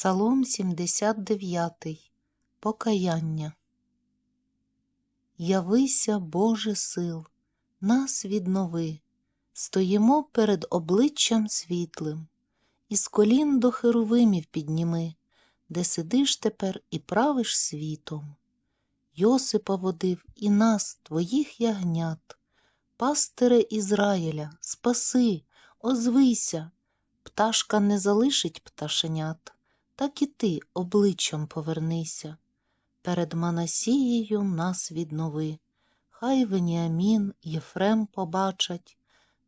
Псалом 79. Покаяння. Явися, Боже сил, нас віднови, стоїмо перед обличчям світлим, із колін до херовимів підніми, де сидиш тепер і правиш світом. Йосипа водив і нас, твоїх ягнят, пастире Ізраїля, спаси, озвися, пташка не залишить пташенят так і ти обличчям повернися. Перед Манасією нас віднови, хай Веніамін, Єфрем побачать,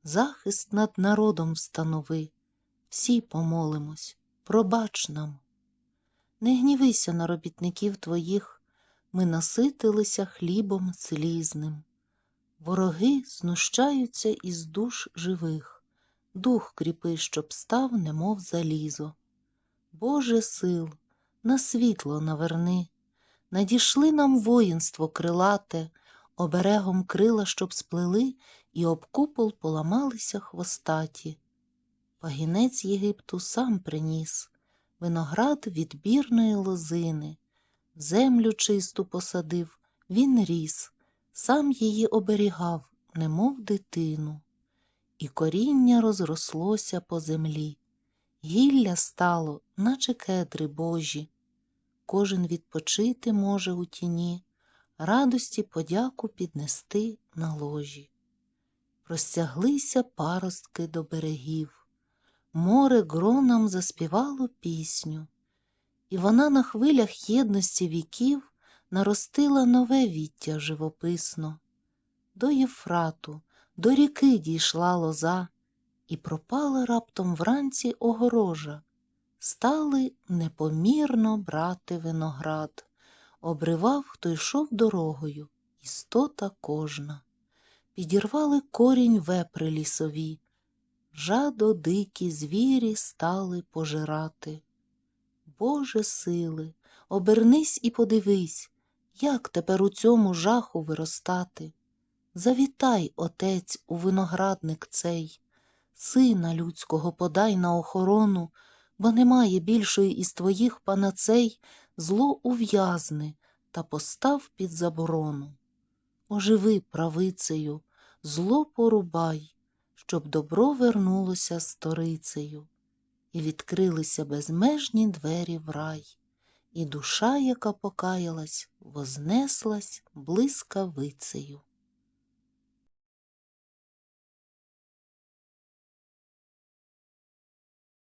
захист над народом встанови, всі помолимось, пробач нам. Не гнівися на робітників твоїх, ми наситилися хлібом слізним. Вороги знущаються із душ живих, дух кріпи, щоб став, немов залізо. Боже сил, на світло наверни, надішли нам воїнство крилате, оберегом крила, щоб сплели, і об купол поламалися хвостаті. Пагінець Єгипту сам приніс виноград відбірної лозини, землю чисту посадив, він ріс, сам її оберігав, немов дитину, і коріння розрослося по землі. Гілля стало, наче кедри божі, кожен відпочити може у тіні, радості подяку піднести на ложі. Розтяглися паростки до берегів, море гронам заспівало пісню, і вона на хвилях єдності віків наростила нове віття живописно. До Єфрату, до ріки дійшла лоза і пропала раптом вранці огорожа. Стали непомірно брати виноград, обривав, хто йшов дорогою, істота кожна. Підірвали корінь вепри лісові, жадо дикі звірі стали пожирати. Боже сили, обернись і подивись, як тепер у цьому жаху виростати. Завітай, отець, у виноградник цей, Сина людського подай на охорону, бо немає більшої із твоїх панацей зло ув'язни та постав під заборону. Оживи правицею, зло порубай, щоб добро вернулося сторицею, і відкрилися безмежні двері в рай, і душа, яка покаялась, вознеслась блискавицею.